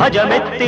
ഭജമെത്തി